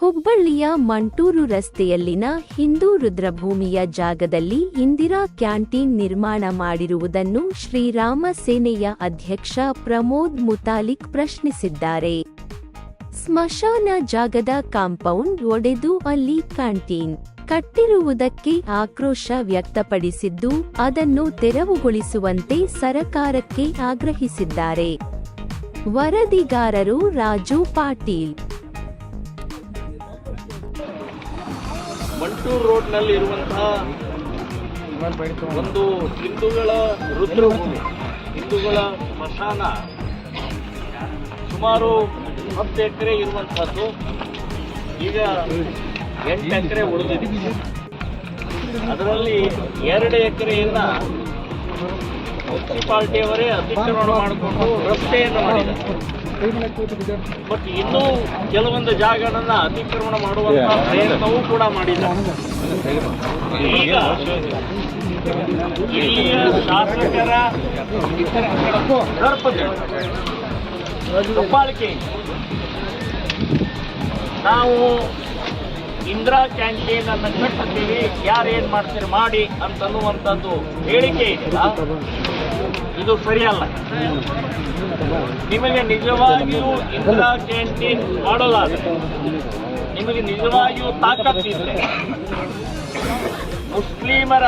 ಹುಬ್ಬಳ್ಳಿಯ ಮಂಟೂರು ರಸ್ತೆಯಲ್ಲಿನ ಹಿಂದೂ ರುದ್ರಭೂಮಿಯ ಜಾಗದಲ್ಲಿ ಇಂದಿರಾ ಕ್ಯಾಂಟೀನ್ ನಿರ್ಮಾಣ ಮಾಡಿರುವುದನ್ನು ಶ್ರೀರಾಮ ಸೇನೆಯ ಅಧ್ಯಕ್ಷ ಪ್ರಮೋದ್ ಮುತಾಲಿಕ್ ಪ್ರಶ್ನಿಸಿದ್ದಾರೆ. ಸ್ಮಶಾನ ಜಾಗದ ಕಾಂಪೌಂಡ್ ಒಡೆದು ಅಲ್ಲಿ ಕ್ಯಾಂಟೀನ್ ಕಟ್ಟಿರುವುದಕ್ಕೆ ಆಕ್ರೋಶ ವ್ಯಕ್ತಪಡಿಸಿದ್ದು, ಅದನ್ನು ತೆರವುಗೊಳಿಸುವಂತೆ ಸರಕಾರಕ್ಕೆ ಆಗ್ರಹಿಸಿದ್ದಾರೆ. ವರದಿಗಾರರು ರಾಜು ಪಾಟೀಲ್ ಮಂಟೂರ್ ರೋಡ್ನಲ್ಲಿ ಇರುವಂತಹ ಒಂದು ಹಿಂದೂಗಳ ರುದ್ರಭೂಮಿ ಹಿಂದೂಗಳ ಸ್ಮಶಾನ. ಸುಮಾರು ಹತ್ತು ಎಕರೆ ಇರುವಂತಹದ್ದು. ಈಗ ಎಂಟು ಎಕರೆ ಉಳಿದಿದೆ. ಅದರಲ್ಲಿ ಎರಡು ಎಕರೆಯಿಂದ ಮುನ್ಸಿಪಾಲ್ಟಿಯವರೇ ಅತಿಕ್ರಮಣ ಮಾಡಿಕೊಂಡು ರಸ್ತೆಯನ್ನು ಮಾಡಿದ್ದಾರೆ. ಬಟ್ ಇನ್ನೂ ಕೆಲವೊಂದು ಜಾಗಗಳನ್ನ ಅತಿಕ್ರಮಣ ಮಾಡುವಂತಹ ಪ್ರಯತ್ನವೂ ಕೂಡ ಮಾಡಿದ್ದಾರೆ ಈಗ ಇಲ್ಲಿಯ ಶಾಸಕರ ದಬ್ಬಾಳಿಕೆ ನಾವು ಇಂದಿರಾ ಕ್ಯಾಂಟೀನ್ ಅನ್ನ ಕಟ್ಟುತ್ತೀವಿ ಯಾರೇನ್ ಮಾಡ್ತೀರಿ ಮಾಡಿ ಅಂತನ್ನುವಂಥದ್ದು ಹೇಳಿಕೆ ಇದೆಯಲ್ಲ ಇದು ಸರಿಯಲ್ಲ. ನಿಮಗೆ ನಿಜವಾಗಿಯೂ ಇಂದಿರಾ ಕ್ಯಾಂಟೀನ್ ಮಾಡೋದಾದ್ರೆ, ನಿಮಗೆ ನಿಜವಾಗಿಯೂ ತಾಕತ್ತಿದ್ರೆ ಮುಸ್ಲಿಮರ